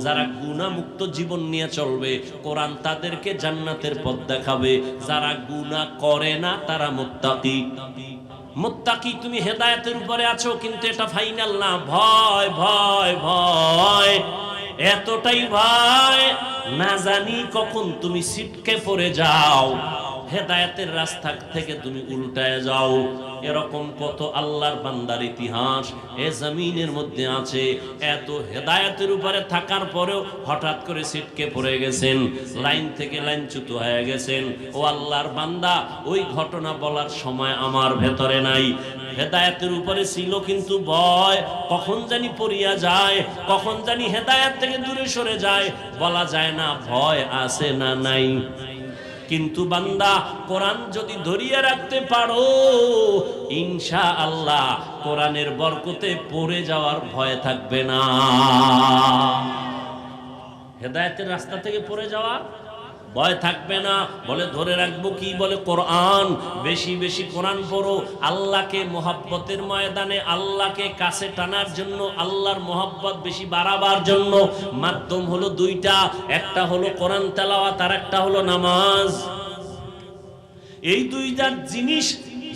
যারা গুনাহমুক্ত জীবন নিয়ে চলবে, কোরআন তাদেরকে জান্নাতের পথ দেখাবে। যারা গুনাহ করে না, তারা মুত্তাকি। মুত্তাকি, তুমি হেদায়েতের উপরে আছো, কিন্তু এটা ফাইনাল না। ভয় ভয় ভয়। এতটাই ভয়, না জানি কখন তুমি সিটকে পড়ে যাও। হেদায়েতের রাস্তা থেকে তুমি উল্টায় যাও। এরকম কত আল্লাহর বান্দার ইতিহাস এ জমিনের মধ্যে আছে। এত হেদায়েতের উপরে থাকার পরেও হঠাৎ করে সিটকে পড়ে গেছেন, লাইন থেকে লাইনচ্যুত হয়ে গেছেন। ও আল্লাহর বান্দা, ওই ঘটনা বলার সময় আমার ভেতরে নাই। হেদায়েতের উপরে ছিল কিন্তু ভয়, কখন জানি পড়িয়া যায়, কখন জানি হেদায়েত থেকে দূরে সরে যায়। বলা যায় না ভয় আছে না নাই। কিন্তু বান্দা, কোরআন যদি ধরিয়ে রাখতে পারো ইনশা আল্লাহ কোরআনের বরকতে পড়ে যাওয়ার ভয় থাকবে না। হেদায়তের রাস্তা থেকে পড়ে যাওয়া ভয় থাকবে না, বলে ধরে রাখব কি বলে কোরআন? বেশি বেশি কোরআন পড়ো, আল্লাহকে মোহাব্বতের ময়দানে, আল্লাহকে কাছে টানার জন্য, আল্লাহর মোহাব্বত বেশি বাড়াবার জন্য। মাধ্যম হলো দুইটা, একটা হলো কোরআন তেলাওয়াত আর একটা হলো নামাজ। এই দুইটার জিনিস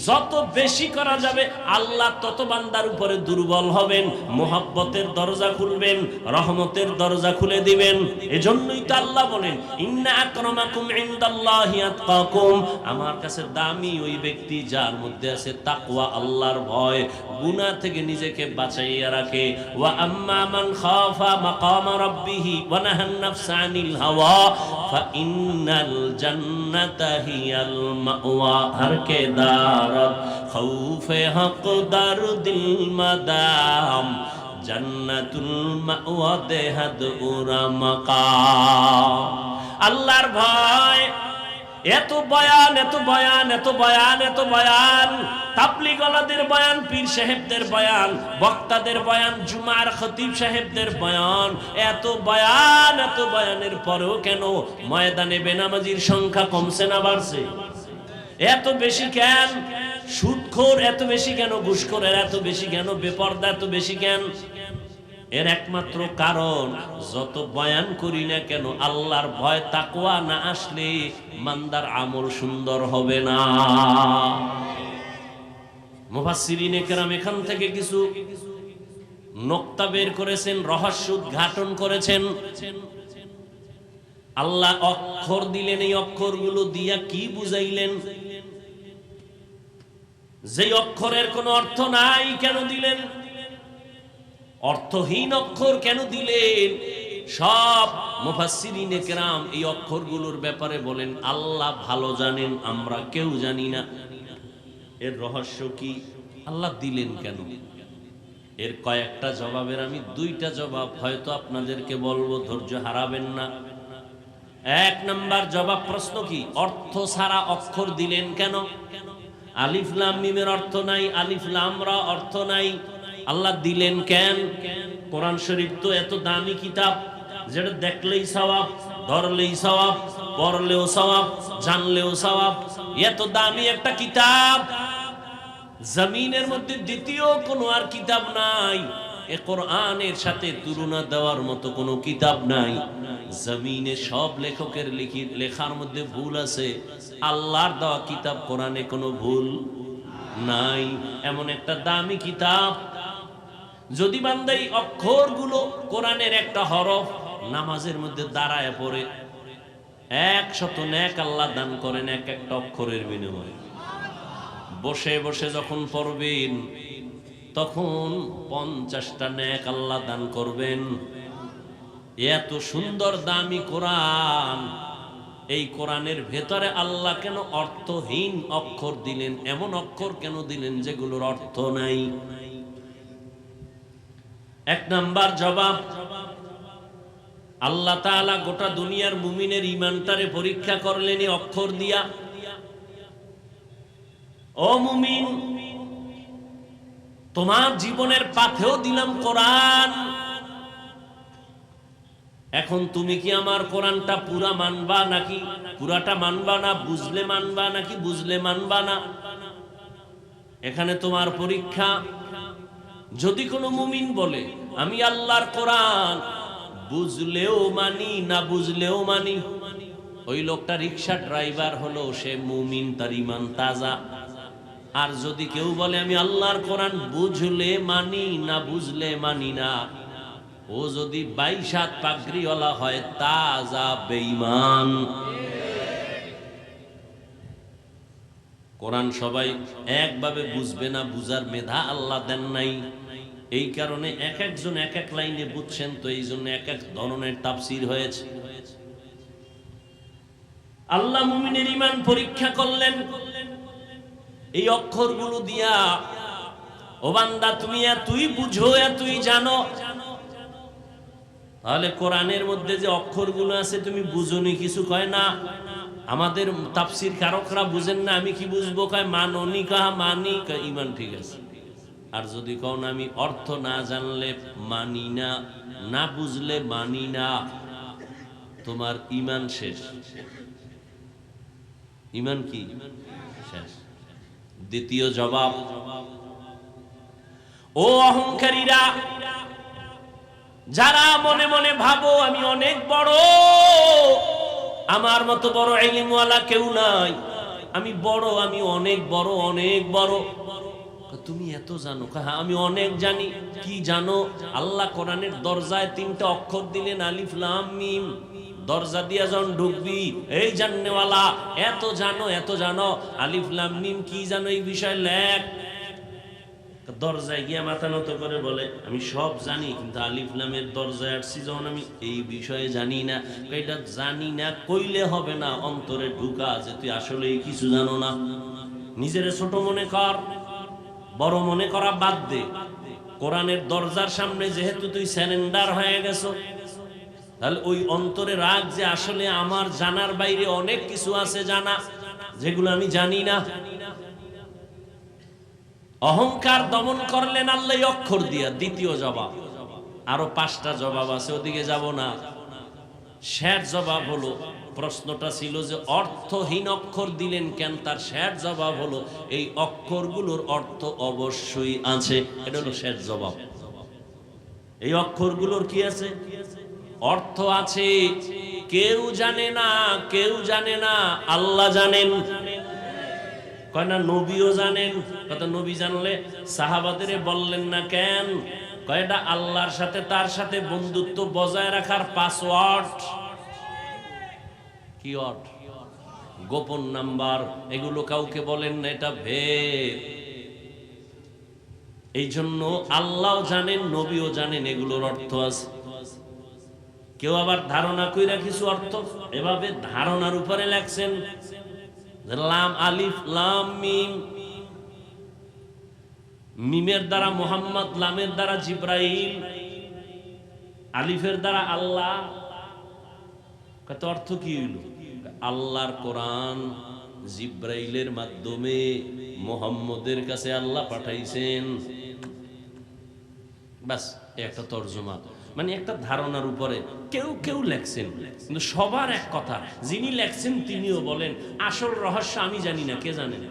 যত বেশি করা যাবে, আল্লাহ তত বান্দার উপরে দুর্বল হবেন, মোহাব্বতের দরজা খুলবেন, রহমতের দরজা খুলে দিবেন। এজন্যই তো আল্লাহ বলেন, ইন্না আকরামাকুম ইনদাল্লাহি আতকাকুম। আমার কাছে দামি ওই ব্যক্তি যার মধ্যে আছে তাকওয়া, আল্লাহর ভয়, গুনাহ থেকে নিজেকে বাঁচাইয়া রাখে। ওয়া আম্মা মান খাফা রাব্বিহি ওয়া নাহান হাওয়া, ফা ইন্নাল জান্নাতা হিয়াল মাওয়া। হর কে দারত খৌফে হক দার দিল মাদাম, জান্নাতুল মাওয়া দেহাদ উরা মাকাম। আল্লাহর ভয়, এত বয়ান এত বয়ান এত বয়ান এত বয়ান। তাবলিগলাদের বয়ান, পীর সাহেবদের বয়ান, বক্তাদের বয়ান, জুমার খতিব সাহেবদের বয়ান। এত বয়ান, এত বয়ানের পরেও কেন ময়দানে বেনামাজির সংখ্যা কমছে না বাড়ছে? এত বেশি কেন সুদখোর এত বেশি কেন ঘুষখোরের এত বেশি কেন বেপর্দা এত বেশি কেন এর একমাত্র কারণ, যত বয়ান করি না কেন, আল্লাহর ভয় তাকওয়া না আসলে মান্দার আমল সুন্দর হবে না। মুফাসসিরিনে কেরাম এখান থেকে কিছু নোক্তা বের করেছেন, রহস্য উদ্ঘাটন করেছেন। আল্লাহ অক্ষর দিলেন, এই অক্ষরগুলো দিয়া কি বুঝাইলেন? যে অক্ষরের কোনো অর্থ নাই কেন দিলেন? অর্থহীন অক্ষর কেন দিলেন? সব মুফাসসিরিনে কেরাম এই অক্ষরগুলোর ব্যাপারে বলেন, আল্লাহ ভালো জানেন, আমরা কেউ জানি না। এর রহস্য কি? আল্লাহ দিলেন কেন? এর কয়েকটা জবাবের আমি দুইটা জবাব হয়তো আপনাদেরকে বলব, ধৈর্য হারাবেন না। এক নাম্বার জবাব প্রশ্ন কি? অর্থ ছাড়া অক্ষর দিলেন কেন? আলিফ লাম মিমের অর্থ নাই, আলিফ লামরা অর্থ নাই। আল্লাহ দিলেন কেন? কোরআন শরীফ তো এত দামি কিতাব, যেটা দেখলেই সওয়াব, ধরলেই সওয়াব, পড়লেও সওয়াব, জানলেও সওয়াব। এত দামি একটা কিতাব, জমিনের মধ্যে দ্বিতীয় কোনো আর কিতাব নাই। এ কোরআনের সাথে তুলনা দেওয়ার মতো কোনো কিতাব নাই। জমিনে সব লেখকের লিখি লেখার মধ্যে ভুল আছে। আল্লাহর দেওয়া কিতাব কোরআনে কোনো ভুল নাই। এমন একটা দামি কিতাব। যদি বান্দাই অক্ষরগুলো কোরআনের একটা হরফ নামাজের মধ্যে দাঁড়ায় পড়ে, একশত ন্যাক আল্লাহ দান করেন এক একটা অক্ষরের বিনিময়ে। বসে বসে যখন পড়বেন, তখন পঞ্চাশটা ন্যাক আল্লাহ দান করবেন। এত সুন্দর দামি কোরআন এই কোরআনের ভেতরে আল্লাহ কেন অর্থহীন অক্ষর দিলেন? এমন অক্ষর কেন দিলেন যেগুলোর অর্থ নাই? এক নাম্বার জবাব, আল্লাহ তাআলা গোটা দুনিয়ার মুমিনের ইমানটারে পরীক্ষা করলেন অক্ষর দিয়া। ও মুমিন, তোমার জীবনের পাথেও দিলাম কোরআন। এখন তুমি কি আমার কোরআনটা পুরা মানবা নাকি? পুরাটা মানবা না? বুঝলে মানবা নাকি? বুঝলে মানবা না? এখানে তোমার পরীক্ষা। যদি কোনো মুমিন বলে, আমি আল্লাহর কোরআন, বুঝলেও মানি না বুঝলেও মানি। ওই লোকটা রিক্সা ড্রাইভার হলো, সে মুমিন, তার ইমান তাজা। আর যদি কেউ বলে, আমি আল্লাহর কোরআন, বুঝলে মানি না, বুঝলে মানি না। ও যদি বাইশ হাত পাগড়িওয়ালা হয়, তাজা বেঈমান। কোরআন সবাই একভাবে বুঝবে না, বুঝার মেধা আল্লাহ দেন নাই। এই কারণে এক একজন এক এক লাইনে বুঝছেন তো, এই জন্য এক এক ধরনের তাফসির হয়েছে। আল্লাহ মুমিনের ইমান পরীক্ষা করলেন। এই অক্ষরগুলো দিয়া, ও বান্দা, তুমি এতই বুঝো, এতই জানো তাহলে কোরআনের মধ্যে যে অক্ষরগুলো আছে, তুমি বুঝনি, কিছু কয় না? আমাদের তাফসির কারকরা বুঝেন না, আমি কি বুঝব? কয় মাননি কাহা মানি ইমান ঠিক আছে। আর যদি কও না, আমি অর্থ না জানলে মানি না না বুঝলে মানি না, তোমার ইমান শেষ। ইমান কি? শেষ। দ্বিতীয় জবাব, ও অহংকারীরা যারা মনে মনে ভাবো আমি অনেক বড়, আমার মতো বড় এলিমওয়ালা কেউ নাই। আমি বড়, আমি অনেক বড় অনেক বড়। তুমি এত জানো? হ্যাঁ আমি অনেক জানি। কি জানো? আল্লাহ কোরআনের দরজায় তিনটা অক্ষর দিলেন, আলিফ মিম। দরজা দিয়া যখন ঢুকবি, এই জাননেওয়ালা, এত জানো এত জানো। আলিফ, লাম, মিম, কি জানো এই বিষয়ে? লেখ। দরজায় গিয়া মাথা নত করে বলে, আমি সব জানি, কিন্তু আলিফলামের দরজায় আসছি যখন আমি এই বিষয়ে জানি না। এটা জানি না, কইলে হবে না, অন্তরে ঢুকা যে তুই আসলে কিছু জানো না। নিজের ছোট মনে কর, বড় মনে করা বাদ দে। কোরআনের দরজার সামনে যেহেতু তুই স্যালেন্ডার হয়ে গেছো, তাহলে ওই অন্তরে রাগ যে আসলে আমার জানার বাইরে অনেক কিছু আছে জানা, যেগুলো আমি জানি না। অহংকার দমন করলেন আল্লাহ অক্ষর দিয়া, দ্বিতীয় জবাব। আরও পাঁচটা জবাব আছে, ওদিকে যাব না। শেষ জবাব হলো, প্রশ্নটা ছিল যে অর্থহীন অক্ষর দিলেন কেন? তার শেষ জবাব হলো, এই অক্ষরগুলোর অর্থ অবশ্যই আছে। এটা হলো শেষ জবাব। এই অক্ষরগুলোর কি আছে? অর্থ আছে, কেউ জানে না, কেউ জানে না, আল্লাহ জানেন। কয় না, নবীও জানেন? কত নবী জানলে সাহাবাদের বললেন না কেন? কয়টা আল্লাহর সাথে, তার সাথে বন্ধুত্ব বজায় রাখার পাসওয়ার্ড কি অর্ড গোপন নাম্বার। এগুলো কাউকে বলেন না, এটা ভেদ। এই জন্য আল্লাহ জানেন, নবীও জানেন, এগুলোর অর্থ আছে। কেউ আবার ধারণা কইরা কিছু অর্থ? এভাবে ধারণার উপরে লেখছেন। লাম আলিফ, লাম মিম, মিমের দ্বারা মোহাম্মদ, লামের দ্বারা জিব্রাইল, আলিফের দ্বারা আল্লাহ। কত অর্থ কি হইল? আল্লাহর কোরআন জিব্রাইলের মাধ্যমে মোহাম্মদের কাছে আল্লাহ পাঠাইছেন। বাস, একটা তর্জমা মানে একটা ধারণার উপরে। কেউ কেউ লেখছেন, কিন্তু সবার এক কথা, যিনি লেখছেন তিনিও বলেন, আসল রহস্য আমি জানি না, কে জানেন?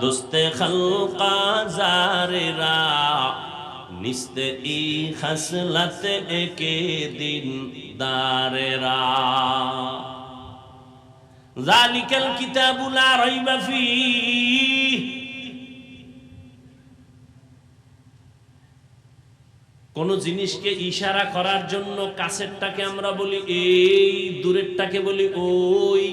দুস্তে খলকা জারিরা নিস্তে ই খসলত একে দিন দারেরা। জালিকাল কিতাবু লা রাইবা ফীহ। কোন জিনিসকে ইশারা করার জন্য কাছেরটাকে আমরা বলি, এই দূরেরটাকে বলি, ওই